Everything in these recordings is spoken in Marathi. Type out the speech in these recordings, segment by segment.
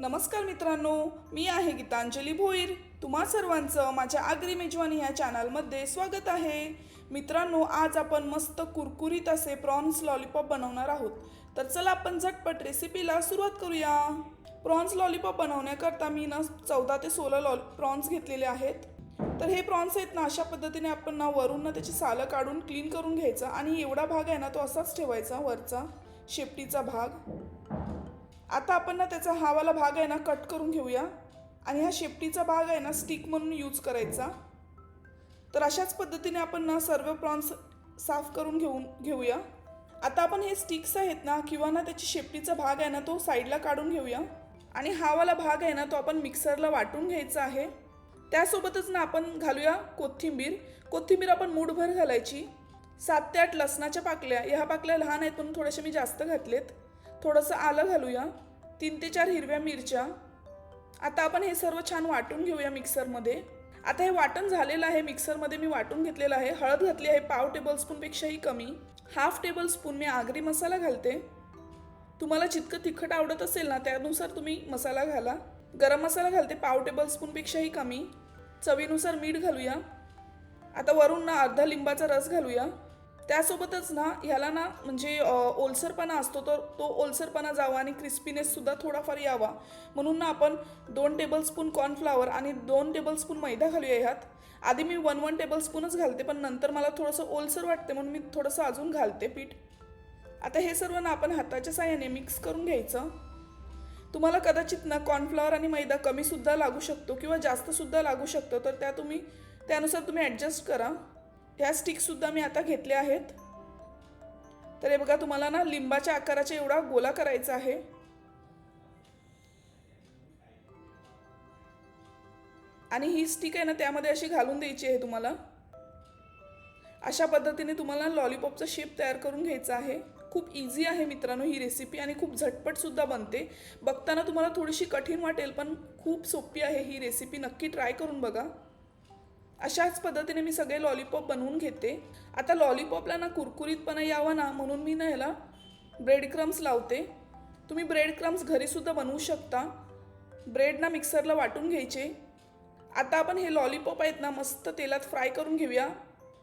नमस्कार मित्रांनो मी आहे गीतांजली भोईर. तुम्हा सर्वांचं माझ्या आगरी मेजवानी ह्या चॅनलमध्ये स्वागत आहे. मित्रांनो आज आपण मस्त कुरकुरीत असे प्रॉन्स लॉलीपॉप बनवणार आहोत. तर चला आपण झटपट रेसिपीला सुरुवात करूया. प्रॉन्स लॉलीपॉप बनवण्याकरता मी ना चौदा ते सोळा लॉ प्रॉन्स घेतलेले आहेत. तर हे प्रॉन्स आहेत ना अशा पद्धतीने आपण ना वरून ना त्याची सालं काढून क्लीन करून घ्यायचं आणि एवढा भाग आहे ना तो असाच ठेवायचा वरचा शेपटीचा भाग. आता आपण ना त्याचा हा वाला भाग आहे ना कट करून घेऊया. आणि हा शेपटीचा भाग आहे ना स्टिक म्हणून यूज करायचा. तर अशाच पद्धतीने आपण ना सर्व प्रॉन्स साफ करून घेऊन घेऊया. आता आपण हे स्टिक्स आहेत ना किंवा ना त्याची शेपटीचा भाग आहे ना तो साईडला काढून घेऊया. आणि हा वाला भाग आहे ना तो आपण मिक्सरला वाटून घ्यायचा आहे. त्यासोबतच ना आपण घालूया कोथिंबीर. कोथिंबीर आपण मूठभर घालायची. सात ते आठ लसणाच्या पाकल्या. ह्या पाकल्या लहान आहेत म्हणून थोड्याशा मी जास्त घातलेत. थोडंसं आलं घालूया. तीन ते चार हिरव्या मिरच्या. आता आपण हे सर्व छान वाटून घेऊया मिक्सरमध्ये. आता हे वाटण झालेलं आहे. मिक्सरमध्ये मी वाटून घेतलेलं आहे. हळद घातली आहे. पाव टेबलस्पूनपेक्षाही कमी. हाफ टेबल स्पून मी आगरी मसाला घालते. तुम्हाला जितकं तिखट आवडत असेल ना त्यानुसार तुम्ही मसाला घाला. गरम मसाला घालते. पाव टेबल स्पूनपेक्षाही कमी. चवीनुसार मीठ घालूया. आता वरून ना अर्धा लिंबाचा रस घालूया. त्यासोबतच ना ह्याला ना म्हणजे ओलसरपणा असतो तर तो ओलसरपणा जावा आणि क्रिस्पीनेससुद्धा थोडाफार यावा. म्हणून ना आपण दोन टेबलस्पून कॉर्नफ्लावर आणि दोन टेबलस्पून मैदा घालूया ह्यात. आधी मी वन वन टेबलस्पूनच घालते पण नंतर मला थोडंसं ओलसर वाटते म्हणून मी थोडंसं अजून घालते पीठ. आता हे सर्व ना आपण हाताच्या साह्याने मिक्स करून घ्यायचं. तुम्हाला कदाचित ना कॉर्नफ्लॉवर आणि मैदा कमीसुद्धा लागू शकतो किंवा जास्तसुद्धा लागू शकतो तर त्या तुम्ही त्यानुसार तुम्ही ॲडजस्ट करा. ह्या स्टिकसुद्धा मी आता घेतल्या आहेत. तर हे बघा तुम्हाला ना लिंबाच्या आकाराचा एवढा गोला करायचा आहे. आणि ही स्टिक आहे ना त्यामध्ये अशी घालून द्यायची आहे तुम्हाला. अशा पद्धतीने तुम्हाला लॉलीपॉपचा शेप तयार करून घ्यायचा आहे. खूप इझी आहे मित्रांनो ही रेसिपी आणि खूप झटपटसुद्धा बनते. बघताना तुम्हाला थोडीशी कठीण वाटेल पण खूप सोपी आहे ही रेसिपी नक्की ट्राय करून बघा. अशाच पद्धतीने मी सगळे लॉलीपॉप बनवून घेते. आता लॉलीपॉपला ना कुरकुरीतपणा यावा ना म्हणून मी ना ह्याला ब्रेड क्रम्स लावते. तुम्ही ब्रेड क्रम्स घरीसुद्धा बनवू शकता. ब्रेड ना मिक्सरला वाटून घ्यायचे. आता आपण हे लॉलीपॉप आहेत ना मस्त तेलात फ्राय करून घेऊया.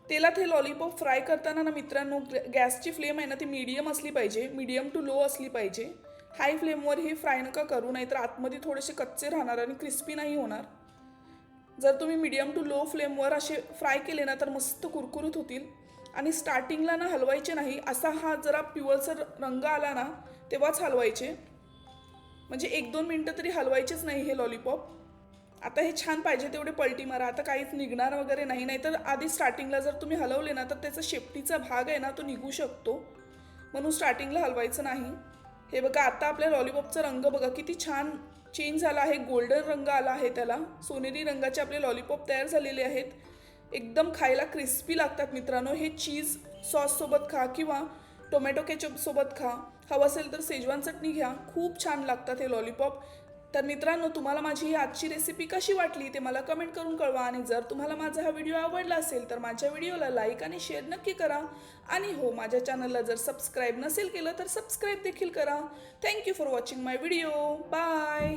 तेलात हे लॉलीपॉप फ्राय करताना ना मित्रांनो गॅसची फ्लेम आहे ना ती मीडियम असली पाहिजे. मीडियम टू लो असली पाहिजे. हाय फ्लेमवर हे फ्राय नका करू नाहीतर आतमध्ये थोडेसे कच्चे राहणार आणि क्रिस्पी नाही होणार. जर तुम्ही मिडियम टू लो फ्लेमवर असे फ्राय केले ना तर मस्त कुरकुरीत होतील. आणि स्टार्टिंगला ना हलवायचे नाही असा हा जरा पिवळसर रंग आला ना तेव्हाच हलवायचे. म्हणजे एक दोन मिनटं तरी हलवायचेच नाही हे लॉलीपॉप आता हे छान पाहिजे तेवढे पलटी मारा आता काहीच निघणार वगैरे नाही नाही तर आधी स्टार्टिंगला जर तुम्ही हलवले ना तर त्याचा शेपटीचा भाग आहे ना तो निघू शकतो. म्हणून स्टार्टिंगला हलवायचं नाही. हे बघा आता आपल्या लॉलीपॉपचा रंग बघा किती छान चेंज झाला आहे गोल्डन रंग आला आहे त्याला. सोनेरी रंगाचे आपले लॉलीपॉप तयार झालेले आहेत. एकदम खायला क्रिस्पी लागतात मित्रांनो. हे चीज सॉससोबत खा किंवा टोमॅटो केचपसोबत खा. हवं असेल तर सेजवान चटणी घ्या. खूप छान लागतात हे लॉलीपॉप तर मित्रांनो तुम्हाला माझी ही आजची रेसिपी कशी वाटली ते मला कमेंट करून कळवा. आणि जर तुम्हाला माझा हा व्हिडिओ आवडला असेल तर माझ्या व्हिडिओला लाईक आणि शेअर नक्की करा. आणि हो माझ्या चॅनलला जर सबस्क्राईब नसेल केलं तर सबस्क्राईब देखील करा. Thank you for watching my video bye